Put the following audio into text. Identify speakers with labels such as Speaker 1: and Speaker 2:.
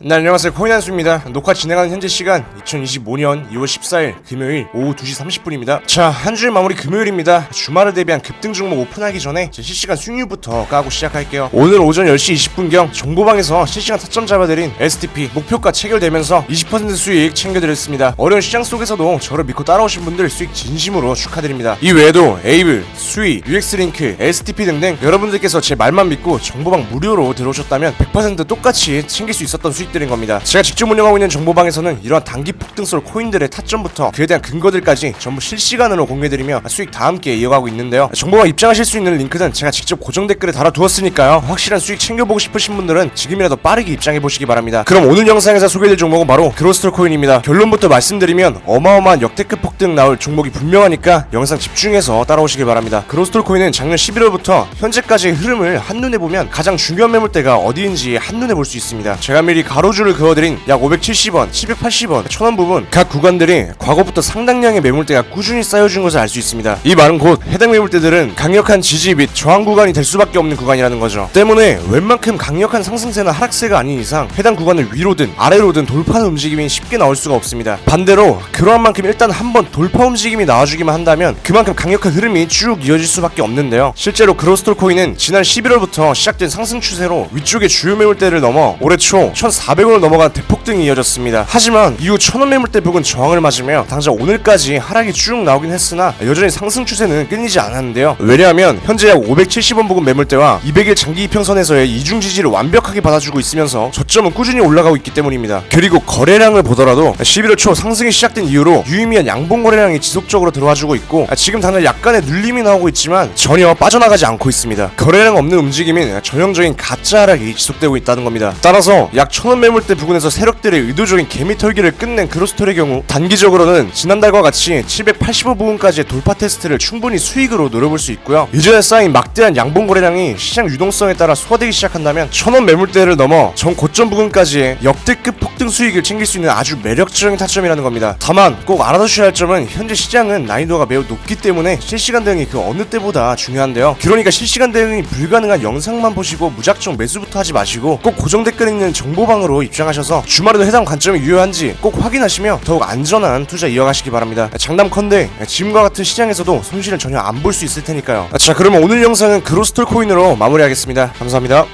Speaker 1: 네 안녕하세요. 코인한수입니다. 녹화 진행하는 현재 시간 2025년 2월 14일 금요일 오후 2시 30분입니다. 자 한 주의 마무리 금요일입니다. 주말을 대비한 급등 종목 오픈하기 전에 제 실시간 수익률부터 까고 시작할게요. 오늘 오전 10시 20분경 정보방에서 실시간 타점 잡아드린 STP 목표가 체결되면서 20% 수익 챙겨드렸습니다. 어려운 시장 속에서도 저를 믿고 따라오신 분들 수익 진심으로 축하드립니다. 이 외에도 에이블, 수이, UX링크, STP 등등 여러분들께서 제 말만 믿고 정보방 무료로 들어오셨다면 100% 똑같이 챙길 수 있었던 수익 들인 겁니다. 제가 직접 운영하고 있는 정보방에서는 이러한 단기 폭등설 코인들의 타점부터 그에 대한 근거들까지 전부 실시간으로 공개드리며 수익 다 함께 이어가고 있는데요. 정보방 입장하실 수 있는 링크는 제가 직접 고정 댓글에 달아두었으니까요. 확실한 수익 챙겨보고 싶으신 분들은 지금이라도 빠르게 입장해 보시기 바랍니다. 그럼 오늘 영상에서 소개해드릴 종목은 바로 그로스톨 코인입니다. 결론부터 말씀드리면 어마어마한 역대급 폭등 나올 종목이 분명하니까 영상 집중해서 따라오시길 바랍니다. 그로스톨 코인은 작년 11월부터 현재까지의 흐름을 한눈에 보면 가장 중요한 매물대가 어디인지 한눈에 볼 수 있습니다. 제가 미리 가 로줄을 그어드린 약 570원, 780원, 1000원 부분 각 구간들이 과거부터 상당량의 매물대가 꾸준히 쌓여준 것을 알 수 있습니다. 이 말은 곧 해당 매물대들은 강력한 지지 및 저항 구간이 될 수밖에 없는 구간이라는 거죠. 때문에 웬만큼 강력한 상승세나 하락세가 아닌 이상 해당 구간을 위로든 아래로든 돌파하는 움직임이 쉽게 나올 수가 없습니다. 반대로 그러한 만큼 일단 한번 돌파 움직임이 나와주기만 한다면 그만큼 강력한 흐름이 쭉 이어질 수밖에 없는데요. 실제로 그로스톨 코인은 지난 11월부터 시작된 상승 추세로 위쪽의 주요 매물대를 넘어 올해 초 1,400원을 넘어간 대폭등이 이어졌습니다. 하지만 이후 1,000원 매물대 부근 저항을 맞으며 당장 오늘까지 하락이 쭉 나오긴 했으나 여전히 상승 추세는 끊이지 않았는데요. 왜냐하면 현재 약 570원 부근 매물대와 200일 장기 이평선에서의 이중 지지를 완벽하게 받아주고 있으면서 저점은 꾸준히 올라가고 있기 때문입니다. 그리고 거래량을 보더라도 11월 초 상승이 시작된 이후로 유의미한 양봉 거래량이 지속적으로 들어와주고 있고 지금 당장 약간의 눌림이 나오고 있지만 전혀 빠져나가지 않고 있습니다. 거래량 없는 움직임인 전형적인 가짜 하락이 지속되고 있다는 겁니다. 따라서 약 1000원 매물대 부근에서 세력들의 의도적인 개미 털기를 끝낸 크로스톨의 경우 단기적으로는 지난달과 같이 785 부근까지의 돌파 테스트를 충분히 수익으로 노려볼 수 있고요. 이전에 쌓인 막대한 양봉 거래량이 시장 유동성에 따라 소화되기 시작한다면 1000원 매물대를 넘어 전 고점 부근까지의 역대급 폭등 수익을 챙길 수 있는 아주 매력적인 타점이라는 겁니다. 다만 꼭 알아두셔야 할 점은 현재 시장은 난이도가 매우 높기 때문에 실시간 대응이 그 어느 때보다 중요한데요. 그러니까 실시간 대응이 불가능한 영상만 보시고 무작정 매수부터 하지 마시고 꼭 고정 댓글에 있는 정보방 으로 입장하셔서 주말에도 해당 관점이 유효한지 꼭 확인하시며 더욱 안전한 투자 이어가시기 바랍니다. 장담컨대 지금과 같은 시장에서도 손실은 전혀 안 볼 수 있을 테니까요. 자 그러면 오늘 영상은 그로스톨 코인으로 마무리하겠습니다. 감사합니다.